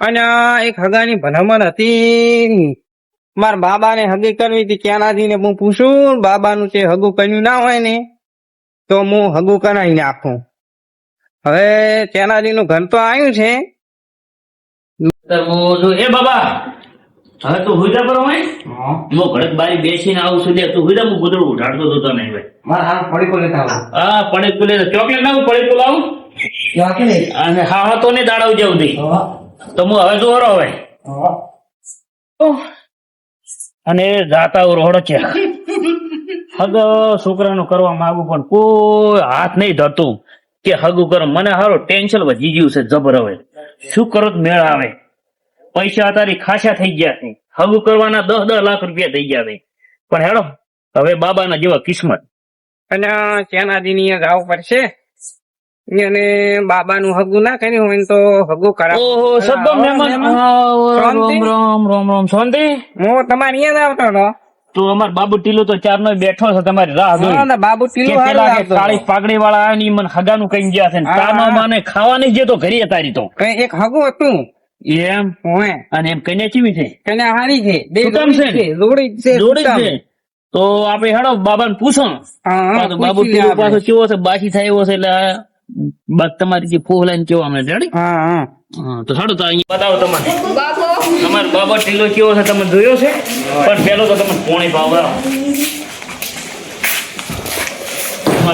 અને આ એક હગાની ભલામણ હતી. મારા બાબાને હગી કરવી હતી ક્યાંનાથી ને હું પૂછું બાબાનું જે હગું કર્યું ના હોય ને તો હું હગું કરાવી નાખું. હવે ત્યાંનાથી નું ઘર તો આવ્યું છે. તાર હું જો- એ બાબા હવે તું પર હોય? હું. ઘડક બારી બેસીને આવું છું તું હુઈતા હું ગુદડું ઉઠાડતો હતો તને મારા હાથ પડી કોલે હા પડી પેલે ચોકલેટ ના પડી તો લાવું અને હા હા તો ને દાડાવ જવું દઈ. તો હું હવે દોરો હવે. અને જાતા રોડ છે. હગ છોકરાનું કરવા માંગુ પણ કોઈ હાથ નહીં ધરતું કે હગું કરો મને હારો ટેન્શન વધી ગયું છે જબર હવે. શું કરો મેળ આવે? પૈસા તારી ખાસા થઈ ગયા છે. હગું કરવાના દસ દસ લાખ રૂપિયા થઈ ગયા છે. પણ હેડો હવે બાબાના જેવા કિસ્મત. અને ત્યાંનાથી ની ગાવ પડશે? અને બાબાનું હગું ના કર્યું હોય તો હગું કરાવ. ઓહો સદો મહેમાન? રામ રામ રામ રામ. શાંતિ? હું તમારે અહીંયા આવતો હતો. તો અમાર બાબુ ટીલો તો ચાર નો બેઠો છે તમારી રાહ જોઈ. બાબુ ટીલો કાળી પાઘડી વાળા આવે ની મને હગાનું કઈ ગયા છે તાનો માને ખાવાની જે તો ઘરી તારી તો. કઈ એક હગું હતું. એમ? હોય અને એમ કઈને ચીવી છે? કને હારી છે. બે જોડી છે? જોડી છે જોડી છે. તો આપણે હેડો બાબાને પાછો. બાબુ ટીલો પાછો કેવો છે? બાકી થાય એવો છે એટલે આ તમારી જે ફોહ લાઈન કેવો અમને રેડી હા હા. તો સાડો તો અહીંયા બતાવો તમને તમારો બાબા ટીલો કેવો છે તમે જોયો છે? પણ પેલો તો તમે પોણી ભાવ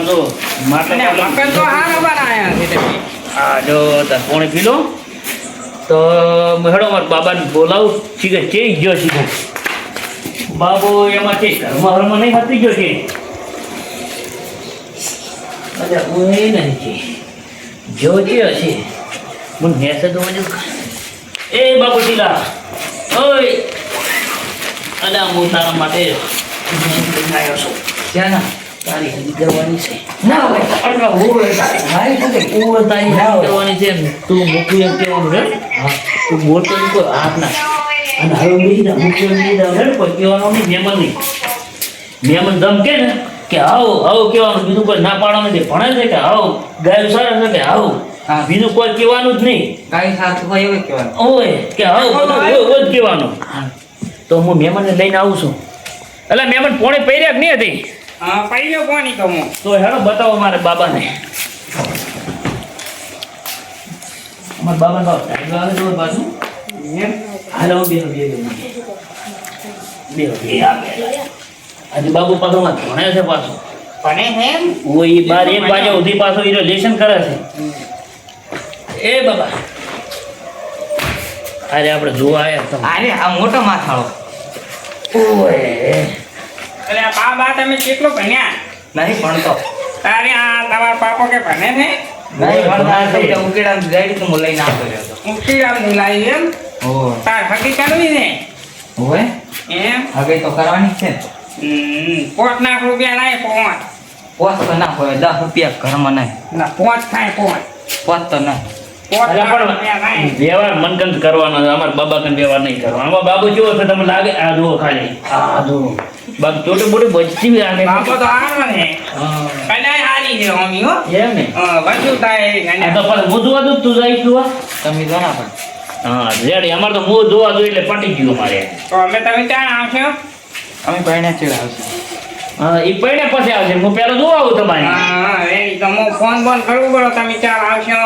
જો મકાન તો હારા બનાયા છે તમે. જો તાર પોણી તો હેડો મારા બાબાને બોલાવું. શીખે ચે ગયો શીખો બાબો એમાં છે ઘરમાં ઘરમાં નહીં હતી ગયો છે અચ્છા હું એ નહીં છે જો જે હશે હું નેસે તો વજુ એ બાબુ ટીલા ઓય. અને હું તારા માટે આવ્યો છું ક્યાં તારી હજી કરવાની છે. ના તારી. કરવાની છે તું મૂકી એમ કહેવાનું રે તું બોલતો કોઈ હાથ ના. અને હવે ના મૂકી એમ રે કોઈ કહેવાનું નહીં મહેમાન દમ કે ને. કે આવો આવો કહેવાનું બીજું કોઈ ના પાડવાનું નથી ભણે છે કે આવો ગાયું સારા છે કે આવો બીજું કોઈ કહેવાનું જ નહીં. કાંઈ સાથે હોય એવું કહેવાનું. હોય કે આવો જ કહેવાનું. તો હું મહેમાનને લઈને આવું છું. એટલે મહેમાન પોણે પહેર્યા કે નહીં હતી? પહેલો કોની તો હું. તો હેડો બતાવો મારે બાબાને. અમારા બાબાને બાબા ટાઈમ આવે બાજુ હાલો બે બે બે બે બે આજે બાબુ પાછો માં ભણે છે પાછો. ભણે છે એમ? ઓય ઈ બાર એક વાગ્યા ઉધી પાછો ઈ રિલેશન કરે છે. એ બાબા. અરે આપણે જોવા આવ્યા તમે અરે આ મોટો માથાળો. ઓય. અરે આ બા બા તમે કેટલો ભણ્યા? નહીં ભણતો. તારે આ તમારા પાપો કે ભણે છે? નહીં ભણતા. તો ઉકેડા ગાડી તો હું લઈને આવતો રહ્યો મુક્તિ રામ એમ? ઓ તાર હકી કરવી ને ઓય. એમ? હવે તો કરવાની છે. ને. હમ, લાખ રૂપિયા લાય પોત પોત તો ના હોય દસ રૂપિયા ઘરમાં નહીં. ના પોત થાય પોત પોત તો લાય. વ્યવહાર મનગંત કરવાનો છે. અમારા બાબા કન વ્યવહાર નહીં કરવાનો. અમાર બાબુ જુઓ છે તમને લાગે? આ જુઓ ખાલી. આ જુઓ. બાકી છોટું મોટું બચતી બી આગે બાપો તો હારો ને. હા. હારી છે હોમી હો. એમ ને? હા, બધું થાય તો પણ હું જોવા દઉં તું જઈ જુઓ તમે જણા પણ. હા રેડી. અમારે તો હું જોવા દઉં એટલે પટી ગયું મારે. તો અમે તમે ત્યાં આવશો અમે પહેણ્યા ચેડ આવશે. હા એ પૈણે પછી આવશે. હું પેલો જોવા આવું તમારી. હા રેડી ફોન બોન કરવું પડો તમે ચાર આવશો.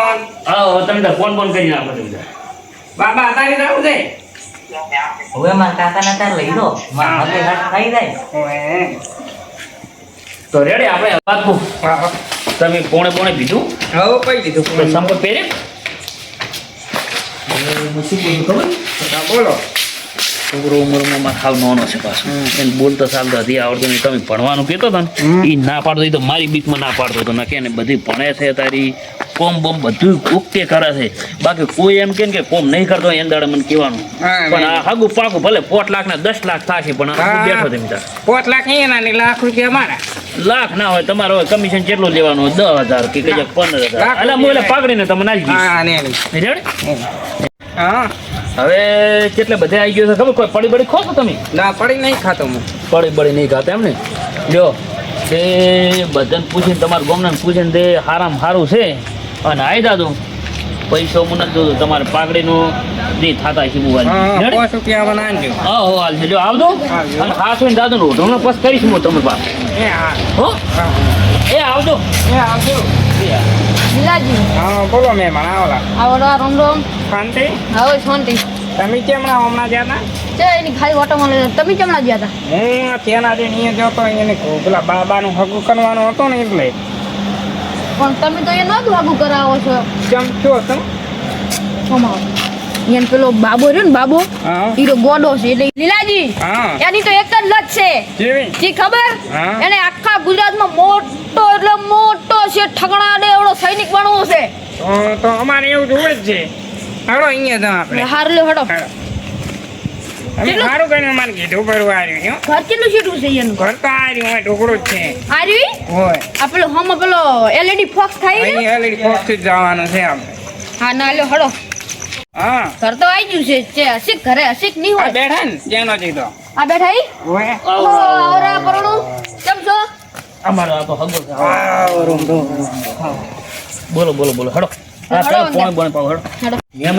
હા તમે તો ફોન ફોન કરી નાખો તમે. બાબા તારી જવું છે? હવે મારા કાકાના તાર લઈ લો. મારા હાથે હાથ ખાઈ જાય. તો રેડી આપણે વાત કહું હા, હા. તમે પોણે પોણે પીધું હવે કઈ દીધું તો સંપર્ક પહેરે હું શું બોલું બોલો. છોકરો ઉંમરમાં મારે હાવ નાનો છે પાછો. એને બોલતો ચાલતો હતી આવડતો નહીં તમે ભણવાનું કહેતો હતો ને એ ના પાડતો તો મારી બીકમાં ના પાડતો હતો. ના કે ને બધી ભણે છે તારી કોમ બોમ બધું ઓકે કરે છે. બાકી કોઈ એમ કે કે કોમ નહીં કરતો એને દાડે મને કહેવાનું. પણ આ હગુ પાકું ભલે પોટ લાખ ના દસ લાખ થશે પણ બેઠો તમે તાર પોટ લાખ એના ને લાખ રૂપિયા મારા. લાખ ના હોય તમારે કમિશન કેટલું લેવાનું હોય? દસ હજાર કે કઈ પંદર હજાર. એટલે હું એટલે પાકડીને તમે નાખી હા. હવે કેટલે બધે આવી ગયો છે ખબર? કોઈ પડી બળી ખો છો તમે? ના પડી નહીં ખાતો હું. પડી બળી નહીં ખાતા એમ ને? જો તે બધાને પૂછીને તમારા ગામના પૂછીને તે હારામ હારું છે. અને આવી દાદુ પૈસો મને જોતો તમારે પાઘડીનું જે થાતા છે બુવા હા પાંચ રૂપિયા બનાવજો હા હો હાલ છે. જો આવજો. અને ખાસ હોય દાદુ નું હમણાં પાસ કરીશ હું તમે પાસે એ હો. એ આવજો. એ આવજો. લીલાજી હા બોલો મેં ભણાવલા આવો રામ રામ. શાંતિ? હવે શાંતિ. તમે કેમણા હમણાં ગયા હતા છે એની ખાલી ઓટોમાં લઈને તમે કેમના ગયા હતા હું ત્યાંના જે નિયત હતો એને પેલા બાબાનું હગું કરવાનું હતો ને એટલે. પણ તમે તો એ નહોતું આગું કરાવો છો. કેમ છો તમે અમારો. પેલો બાબો રહ્યો ને બાબો હીરો ગોડો છે. એટલે લીલાજી એની તો એક જ લત છે. કેવી? ખબર? એને આખા ગુજરાતમાં મોટો એટલે મોટો છે ઠગણા દે એવડો સૈનિક બનવો છે. તો તો અમારે એવું જોવે જ છે. હાલો અહીંયા જાઓ આપણે. હાર હડો. અમે સારું કરીને અમારે કીધું ભરવા આવ્યું હો. ઘર કેટલું સીટું છે એનું? ઘર તો આવ્યું હોય ઢોકળું જ છે. આર્યું હોય. આ પેલો હમ પેલો એલઈડી ફોક્સ થાય ને ફોક્સ જવાનું છે આપણે હા ના લ્યો હડો. હા. ઘર તો આવી ગયું છે છે ઘરે હસીક નહીં હોય? બેઠા ને ત્યાંનો આ બેઠા પરણું. કેમ છો? અમારો આ તો હગો રૂમ, રૂમ, રૂમ. બોલો બોલો બોલો. હડો. પોણે પોણે પાવ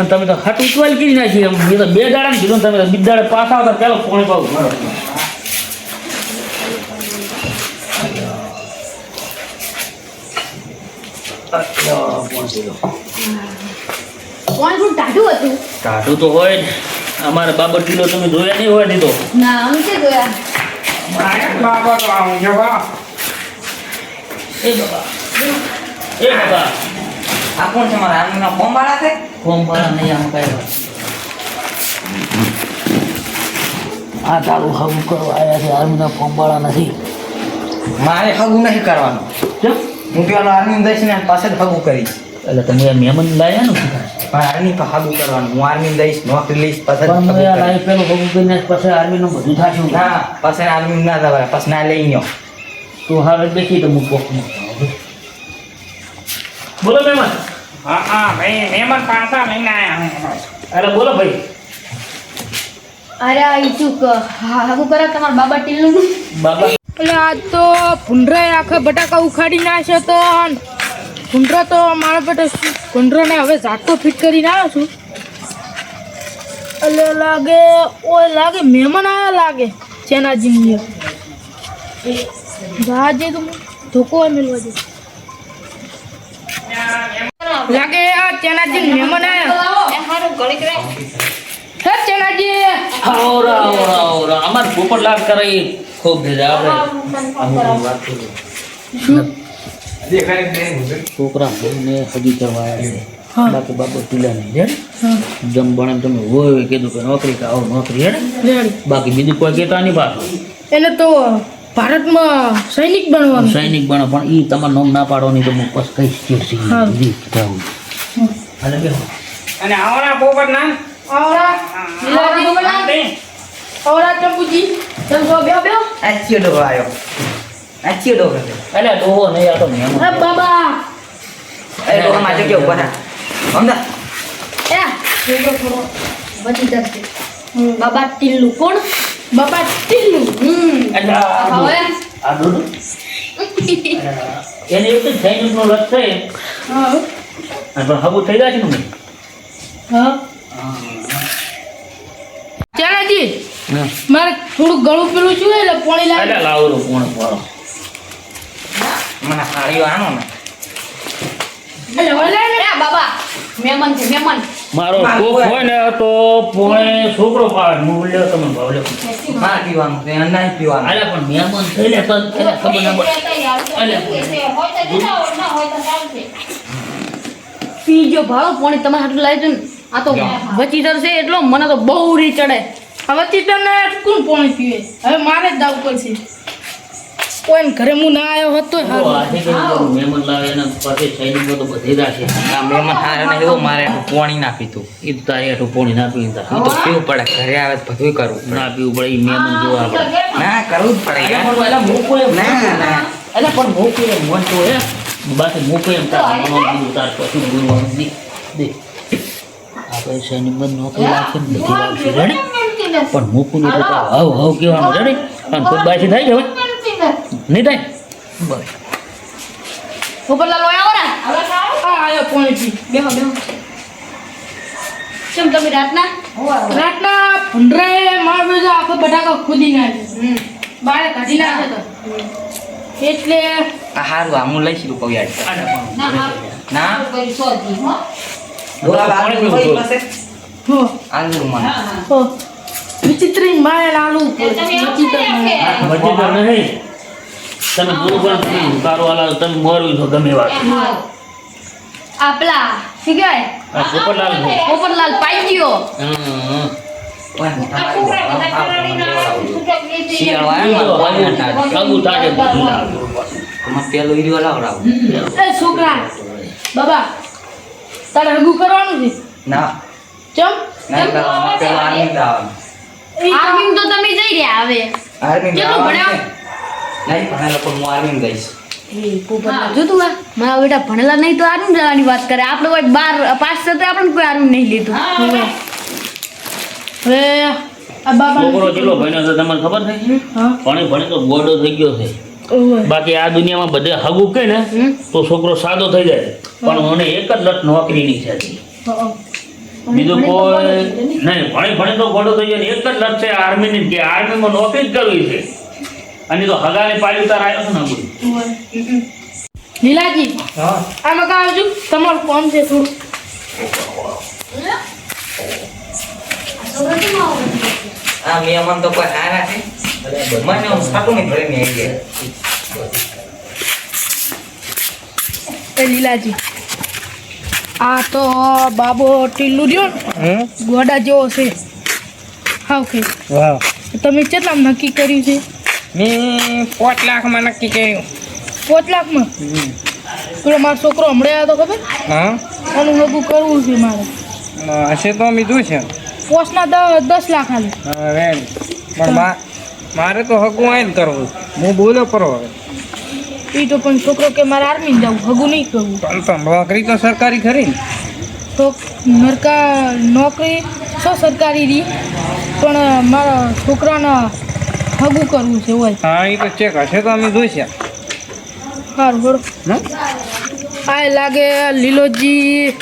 તમે તો હટ ઉચવાલ કરી નાખી. એમ તો બે દાડા કીધું ને તમે તો બિદાડે પાછા આવતા પેલો પોણે પાવ. હડો. અચ્છા, પોણે કિલો. કોણ કોણ ટાઢું હતું. ટાઢું તો હોય જ. અમારે બાબત કિલો તમે જોયા નહીં હોય નહીં તો ના અમે જોયા? આવું. એ બાબા. એ બાબા. આ કોણ છે મારા આર્મીના ફોર્મ વાળા છે? ફોર્મ વાળા નહીં આમ કઈ આ તારું હગું કરવા આવ્યા છે. આર્મીના ફોર્મ વાળા નથી. મારે હગું નહીં કરવાનું. હું પેલો આર્મી દઈશ ને પાસે જ હગું કરીશ. એટલે તમે આ મહેમાન લાયા ને પણ આર્મી પર હાગું કરવાનું. હું આર્મી દઈશ નોકરી લઈશ પછી પણ પેલું હગું કરીને પછી આર્મીનું બધું થાશું. ના પછી આર્મી ના દવાય પછી ના લઈ ગયો તો દેખી તો મૂકો. બોલો મહેમાન. હા હા ભાઈ મહેમાન પાછા લઈને આયા અરે બોલો ભાઈ. અરે આ ઈ હાગુ ક- હા તમારા બાબા ટીલું? બાબા. એટલે આ તો ભૂંડરાએ આખા બટાકા ઉખાડી નાખ્યો તો ભૂંડરો તો મારા બેટા ભૂંડરોને હવે ઝાટકો ફિટ કરીને આવ્યો છું. એટલે લાગે ઓય લાગે મહેમાન આવ્યા લાગે ચેનાજી જાજે તો ધોકો હોય મેલવા લાગે આ ચેનાજી મહેમાન આવ્યા એ હારું ઘડીક રે હે ચેનાજી. આવરા આવરા આવરા અમાર પોપટલાલ કરે ખૂબ ભેજા આપણે છોકરા ને હજી કરવા આવ્યા છે. હા. બાકી બાબો ટીલા નહીં જમ ભણે તમે હોય કીધું કે નોકરી કે આવો નોકરી હેડ બાકી બીજું કોઈ કહેતા નહીં પાછું. એને તો ભારતમાં સૈનિક બનવાનું સૈનિક બનો પણ ઈ તમારે નોમ ના પાડવાની તો હું બસ કહીશ કે અને આવરા પોપટ નામ આવરા? લીલાજી શાંતિ. આવરા ચંપુજી તમે જો બેહો બેહો. આ ચિયો ડોહો આવ્યો આ ચિયો ડોહો. છે એટલે ડોહો નહીં આ તો મેમ અરે બાબા. એ ડોહો માટે કેવું બધા સમજા એ થોડો થોડો બચી જશે. બાબા ટીલું કોણ? બાબા ટીલું Hmm. Ada. Kawan. Aduh. એને એવું તો સૈનિક નો લક્ષ છે પણ હબુ થઈ જાય છે ને ચાલાજી મારે થોડું ગળું પેલું છું એટલે પોણી લાગે એટલે લાવરો કોણ પાડો મને સાડીઓ આનો ને એટલે હવે લે ને એ બાબા મહેમાન છે મહેમાન મારો કોક હોય ને તો પોણે છોકરો પાડે. હું લ્યો તમે ભાવ લ્યો. મારે પીવાનું તે અન્ના પીવાનું. અલ્યા પણ મહેમાન થઈ લે તો એને ખબર ના પડે. પીજો ભાવ પોણી તમારે હાટું લાવી ને. આ તો બચી છે એટલો મને તો બહુ રી ચડે. હવે તને કોણ પોણી પીવે? હવે મારે જ દાવ પડશે કોઈ ઘરે હું ના આવ્યો હોત મહેમાન લાવે એના પાસે સૈનિકો તો બધી રાખે. આ મહેમાન હારે ને એવું મારે એટલું પોણી ના પીતું એ તો તારે એટલું પોણી ના પીવું તા. એ તો પીવું પડે ઘરે આવે તો બધું કરવું ના પીવું પડે એ મહેમાન જોવા પડે ના કરવું જ પડે એટલે એમ ના ના. એટલે પણ મૂકો એમ મન તો હે. બાકી મૂકો એમ તાર. મનો કીધું તાર પછી બોલવાનું દે દે. આપણે સૈનિકમાં નોકરી રાખે ને બધી રાખશે રેડી? પણ મૂકું નહીં તો હાવ હવ હવ કહેવાનું. રેડી? અને કોઈ થાય કે હવે. નહીં થાય? બસ. પોપટલાલ ઓય આવો ને. હા આયો પોણી પી. બેહો બેહો. કેમ તમે રાતના? રાતના ભૂંડરાએ મારા બેટા આખો બટાકા ખોદી નાખ્યો. બારે કાઢી નાખ્યો તો. એટલે આ હારું આ હું લઈશ રૂપિયા યાર ના ના? કરી સોજી હો. બોલા બાર કોઈ પાસે. હો. આલુ મને. હો વિચિત્રી માય લાલુ. વિચિત્ર છો ને એમ કે? વચ્ચે તો નહીં? તમે ગુરુ પણ કારો વાલા તમે મોરવી છો ગમે વાત. આપલા કહેવાય? પોપટલાલ પોપટલાલ પાઈ ગયો. છોકરા તો બાબા તારે હગું કરવાનું છે? ના. ચમ? આર્મી તો તમે જઈ રહ્યા હવે. આર્મી કેટલું ભણ્યા? નહીં ભણેલો પણ હું આર્મી દઈશ જો તું મારા બેટા ભણેલા નહીં તો આર્મી જવાની વાત કરે. આપણે કોઈ બાર પાસ થતા આપણે કોઈ આર્મી નહીં લીધું. હવે છોકરો ચેલો ભણ્યો છે તમને ખબર છે? ભણે ભણે તો ગોડો થઈ ગયો છે. બાકી આ દુનિયામાં બધે હગું કે ને તો છોકરો સાદો થઈ જાય. પણ મને એક જ લટ નોકરીની છે. બીજું કોઈ નહીં ભણે ભણે તો ગોડો થઈ જાય એક જ લટ છે આર્મીની કે આર્મીમાં નોકરી જ કરવી છે. અને તો હગાને પાડી ઉતાર આવ્યો છે ને બધું લીલાજી હા. આમાં કાં આવજો. તમારું કોમ છે થોડું. આ અમન તો કોઈ હારા રાખે મને હું સાટું નહીં ભરે નહીં આવી ગયા. લીલાજી આ તો બાબો ટીલું રહ્યો ને ગોડા જેવો છે. હા ઓકે વાહ. તમે કેટલા નક્કી કર્યું છે? મેં પાંચ લાખમાં નક્કી કર્યું. પાંચ લાખમાં? પેલો મારો છોકરો હમણાં આવ્યો તો ખબર? હા? એનું હગું કરવું છે મારે. હશે તો મીધું છે. પોસ્ટના દસ લાખ હાલે હવે પણ મા- મારે તો હગું આવીને કરવું. હું બોલો પરો હવે. એ તો પણ છોકરો કે મારે આર્મી જવું હગું નહીં કરવું. પણ તો નોકરી તો સરકારી ખરી ને. તો નરકા નોકરી છો સરકારી રી પણ મારા છોકરાને હગું કરવું છે હોય. હા એ તો ચેક હશે તો અમે જોઈશે. સારું બરો હમ? આ લાગે લીલોજી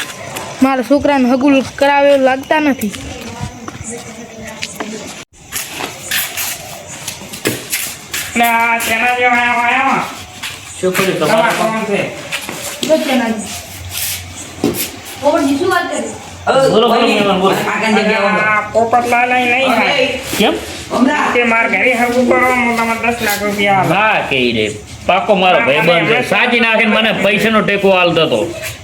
મારા છોકરાને હગું કરાવે એવું લાગતા નથી. શું કર્યું તમારે? કોણ છે? શું વાત કરી? બોલો, બોલો, મહેમાન, બોલો. પોપટલાલ નહીં કેમ? હમણાં. માર ઘરે હગું કરો હું દસ લાખ રૂપિયા આલો. કે રે. પાકો મારો ભાઈબંધ છે. સાચી નાખીને મને પૈસાનો ટેકો હાલતો હતો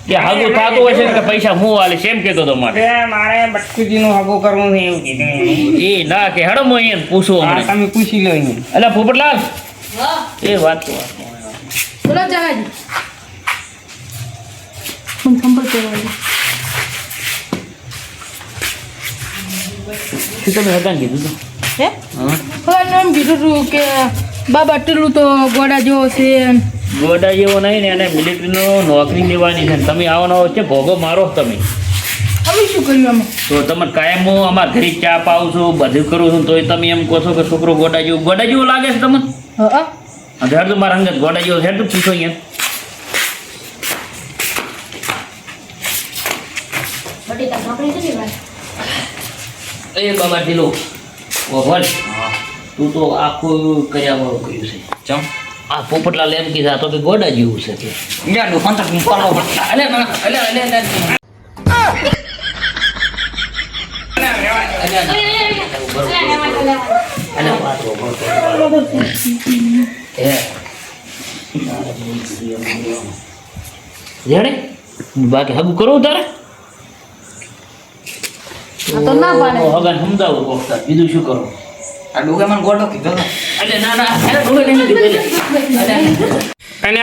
કે હગું થતું હોય છે કે પૈસા હું આલીશ? એમ કહેતો હતો મારે. મારે બટકુજીનું હગું કરવું છે એવું કીધું. એ ના કે હેડો હું અહીંયા પૂછું હમણાં. તમે પૂછી લો અહીંયા. એટલે પોપટલાલ. હા. એ વાત તો બોલો મને તમે હગાને કીધું તું. હે? હવે એમ કીધું તું કે બાબા ટીલું તો ગોડા જેવો છે ગોડા જેવો નહીં ને એને મિલિટરીનો નોકરી લેવાની છે તમે આવવાનો છે ભોગો મારો તમે. હવે શું કર્યું અમે? તો તમે કાયમ હું અમારા ઘરે ચા પાઉં છું બધું કરું છું તોય તમે એમ કહો છો કે છોકરો ગોડા જેવું ગોડા જેવું લાગે છે તમને? હા અઢાર તો મારા અંગત ગોડા જેવો છે તો પૂછો અહીંયા બટેટા નોકરી છે ને ભાઈ એ બાબા ઢીલો. ઓ તું તો આખું કર્યા વાળું કર્યું છે. ચમ. આ પોપટલા લેમ કીધા તો કે ગોડા જેવું છે કે. જાડું પાડો પડશે. અલે અલે અલે બાકી હગું કરો તારે? તો ના પાડે. હગાને સમજાવું કોક બીજું શું કરું? આ ડોકે મને ગોડો કીધો તો. ના ના અરે નહીં. અલે. અને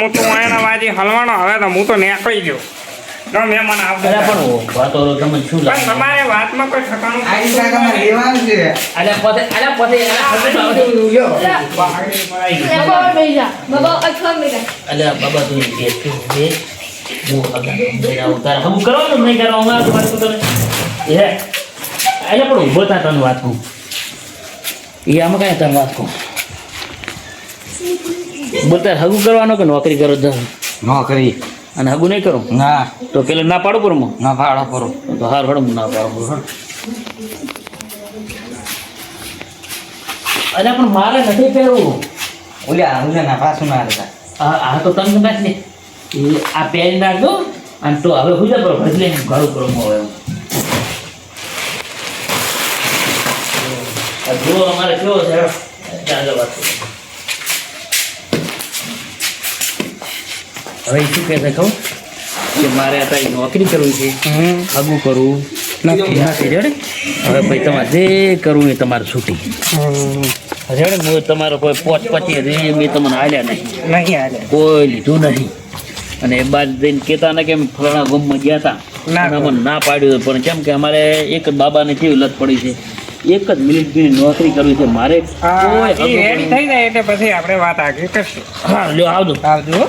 હું તો વાયણા વાજી હલવાનો હવે તો હું તો નીકળી ગયો. તમારે વાતમાં કોઈ ઠકાણું છે. પોતે પોતે બાબા તું હું કરવાનું નહીં એ અલે પણ ઊભો થા તને વાત કહું. એ આમાં કાંઈ તને વાત કહું. બોલતા હગું કરવાનો કે નોકરી કરો જ નોકરી. અને હગું નહીં કરું? ના. તો પેલો ના પાડો પર હું ના પાડો કરો તો હાર હડો હું ના પાડો છું અલ્યા પણ મારે નથી પહેરવું. ઓલ્યા ઓલ્યા ના પાછું ના રહેતા. આ આ તો તંગ નાખ ને આ પહેરી નાખજો અને તો હવે હું પર ભજલે ઘર કરવું હવે આ જો અમારે કેવો છે. ચાલો વાત હવે શું કહે છે કહું? કે મારે અત્યારે નોકરી કરવી છે. આગું કરવું નથી નથી હવે ભાઈ તમારે જે કરવું એ તમારે છૂટી. હમ. હું તમારો કોઈ પોચ પચી રે મેં તમને હાલ્યા નહીં. કોઈ લીધું નહીં. અને એ બાદ જઈને કહેતા ને કેમ અમે ફલાણા ગામમાં ગયા હતા ના ના પાડ્યું પણ કેમ કે અમારે એક બાબા બાબાને કેવી લત પડી છે. એક જ મિલિટરીની નોકરી કરવી છે. મારે કોઈ થઈ જાય એટલે પછી આપણે વાત આગળ કરશું. હા લ્યો આવજો. આવજો.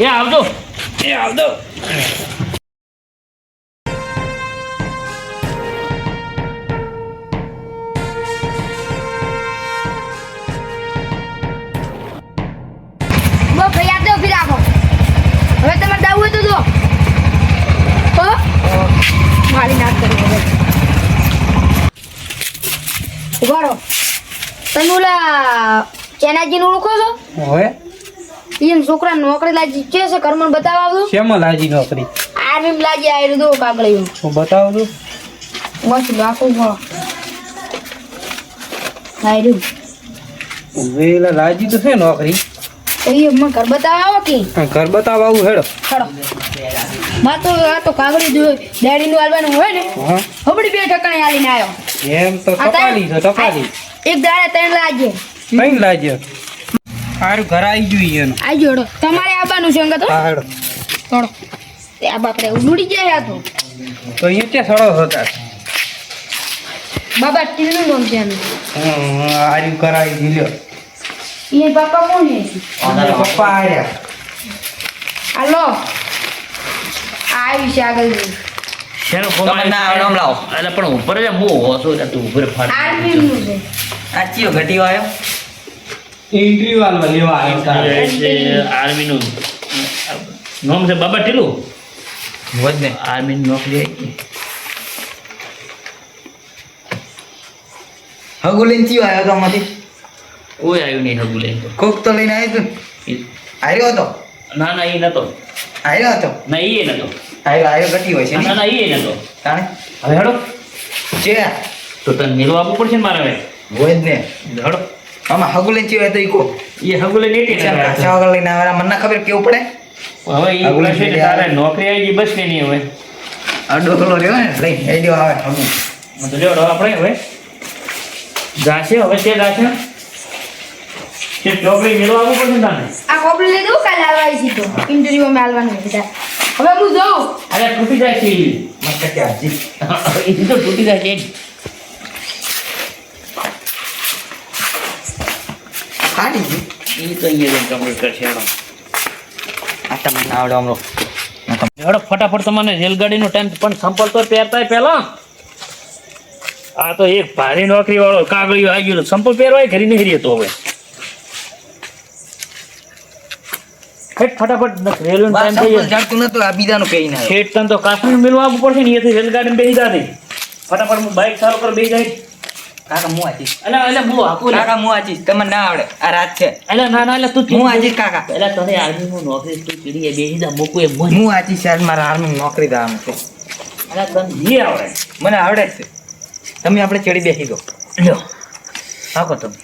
એ આવજો. એ આવજો. તમે ઓલા ચેનાજીને ઓળખો છો? છોકરા નોકરી લાગી છે છે કર્મણ બતાવવા આવજો. શેમાં લાજી નોકરી? આર્મી લાગી આવેલું દો કાગળિયું હું બતાવું છું. મસ્ત આયરું વેલા લાજી તો છે નોકરી. એ ઘર બતાવ આવો કે? ઘર આવું હેડો. માં તો આ તો કાગળી જો ડેડી નું આલવાનું હોય ને. હા. હબડી બે ઠકાણે આલીને આવ્યો એમ તો આ તપાલી તો તપાલી એક દાડે ત્રણ લાજે કઈ લાજે સારું ઘર આવી જોઈએ એનું. આવી જોડો તમારે આવવાનું છે અંગત હાડો. થોડો. આ બાપરે ઉડી જાય આ તો. તો અહીંયા ક્યાં સડો હતા. બાબા ટીલનું નામ છે એનું. આર્યું કરાવી દીધો એ બાપા કોણ છે? પપ્પા આવ્યા હાલો. આવી છે આગળ શેનો ફોન ના આવડે આમ લાવો. એટલે પણ ઉપર જ હું એટલે તું ઉપર ફાટ આર્મી નું છે. આ ચિયો ઘટીઓ આવ્યો? લેવા આર્મી નું નામ છે બાબા ટીલું હોત ને. આર્મી ની નોકરી આવી હગુ લઈને ચિયો આવ્યો તો આમાંથી? કોઈ આવ્યું નહીં હગુલેન. કોક તો લઈને આવ્યો તું? આવ્યો હતો? ના ના એ નતો. આવ્યો હતો? ના એ નતો. આવ્યો આયો ઘટી હોય છે ના? ને ના એ નતો તાણે? હવે હેડો. છે તો તને મેળવા આપવું પડશે ને મારે હવે? હોય જ ને. હેડો. આમાં હગુ લઈને ચીવાય તો ઈ કો. એ હગુ લઈને એટી ચાલ કાચા વગર લઈને આવે મને ખબર કેવું પડે. હવે ઈ હગુ લઈને તારે નોકરી આવી ગઈ બસ કે નહીં હવે. આ ડોકલો રહ્યો ને. લઈ દેવા આવે હગુ હું તો લેવડો આપણે હવે. જાશે હવે તે જાશે. કે ચોકડી આપવું પડશે ને તાને? આ કોપડી લઈ દઉં કાલે હાલવાની છે તો. ઇન્ટરવ્યુ માં આવવાનું છે હવે હું જાઉં. અરે તૂટી જાય છે. મસ્ત કે હાજી એ તો તૂટી જાય છે કાઢી ફાટી એ તો અહીંયા જઈને કમ્પ્લીટ કરશે હેડો. આ તમને ના આવડે હમણાં હેડો ફટાફટ તમને રેલગાડીનો ટાઈમ પણ સંપલ તો પહેરતા પહેલા. આ તો એક ભારે નોકરી વાળો કાગળિયો આવી ગયો. સંપલ પહેરવાય ઘરી નહીં રહેતો હવે. હેટ ફટાફટ રેલવે ટાઈમ થઈ જાય. જાણતું નતું આ બીજાનું કઈ ના ફેટ તન તો કાશ્મીર મેળવા આવવું પડશે ને અહીંયાથી રેલગાડી બેસી જાતે ફટાફટ હું બાઇક ચાલુ પર બેસી જાય. કાકા હું આચીશ એટલે એટલે હું હાકું કાકા હું આચીશ તમને ના આવડે. આ રાત છે. એટલે ના ના એટલે તું હું આચીશ કાકા. એટલે તને હું નોકરી તું ચીડીએ બેસી જા મૂકું એ હું આચીશ આજ મારા આર્મી નોકરી દામ છે. એટલે તને જે આવડે. મને આવડે જ છે. તમે આપણે ચડી બેસી દો લ્યો. હાકો તમે.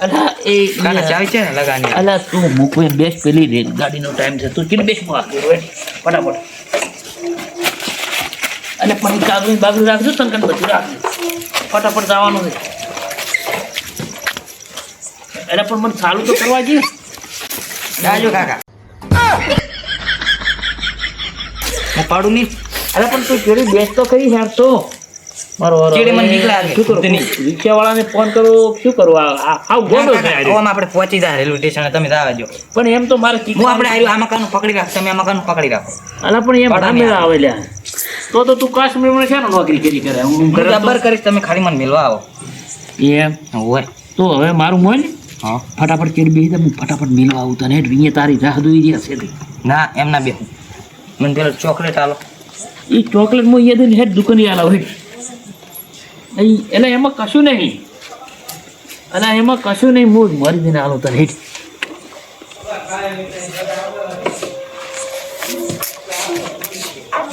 અલા એ કાકા છે અલા, તું મૂકું, એ બેસ પેલી રેલગાડીનો ટાઈમ છે. તું ચીડી બેસમાં ફટાફટ. અને પણ કાગળ બાગળ રાખજો કન બધું ફટાફટ જવાનું છે. અરે, પણ મને ચાલુ તો કરવા જઈએ જાજો કાકા. હું પાડું નહીં. અરે પણ તું ચીડી બેસ તો કરી યાર તો. પણ એમ તો મારે હું આપણે આ મકાન પકડી રાખ તમે આ મકાન પકડી રાખો. અલા પણ એમ તો તો તું કાશ્મીરમાં છે ને નોકરી કરી કરે. હું હું કરે તો- જબર કરીશ તમે ખાલી મને મેળવા આવો. એમ? હોય. તો હવે મારું મોય ને ફટાફટ કેડ બેસી દે હું ફટાફટ મેળવા આવું તને. રીએ તારી રાહ દોઈ રહ્યા છે ના એમ ના બેહું. મને પેલો ચોકલેટ આલો. એ ચોકલેટમાં યાદ હેડ દુકાને હેડ અહીં એટલે એમાં કશું નહીં. અને એમાં કશું નહીં મૂળ મરી જઈને આલો તને. હેઠ.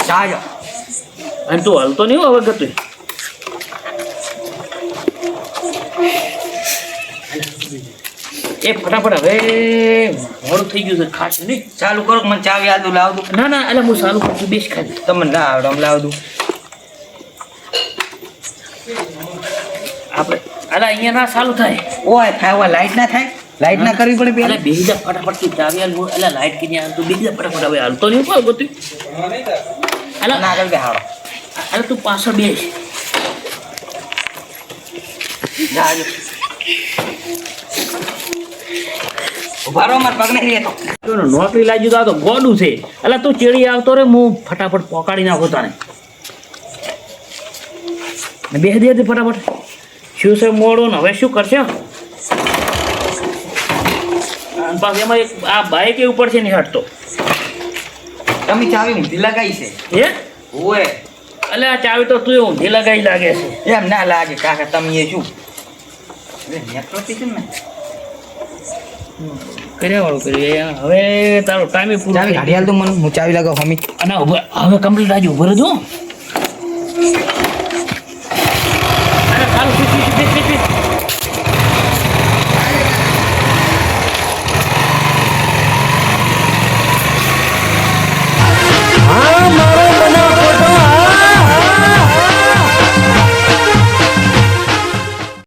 ચાલો. અને તું હલતો નહીં હવે ગતું. એ ફટાફટ હવે મોડું થઈ ગયું છે ખાસ નહીં. ચાલુ કરો મને ચાવી આદુ લાવ દઉં ના ના એટલે હું ચાલુ કરું છું બેસ ખાલી. તમને ના આવડે આમ લાવ દઉં આપણે અલા અહીંયા ના સારું થાય. ઓય થાય ઓય લાઈટ ના થાય. લાઈટ ના કરવી પડે પેલા. બેસી જા ફટાફટથી ચાવી આલ અલા લાઈટ કે ન્યા તું બીજી જા ફટાફટ હવે હાલતો નહીં કોઈ ગોતી અલા ના કરી દે હાડો એટલે તું પાછળ બેસ. જા હાલો. ઊભા રહો પગ નહીં નોકરી લાગ્યું તો આ તો ગોડું છે. એટલે તું ચેડી આવતો રે હું ફટાફટ પોકાડી નાખો ને બે દે ફટાફટ. શું છે મોડું ને હવે શું કરશે? પાછું એમાં એક આ બાઈક એ ઉપર છે નહીં હટતો. તમે ચાવી ઊંધી લગાવી છે? હે? ઓય એટલે આ ચાવી તો તું ઊંધી લગાવી લાગે છે. એમ ના લાગે કાકા તમે એ શું ને? કર્યા હવે તારો ટાઈમે પૂરો ચાવી ગાડી હાલ તો મને હું ચાવી લગાવ હમી. અને હવે હવે કમ્પ્લીટ આજે ઊભો રહેજો.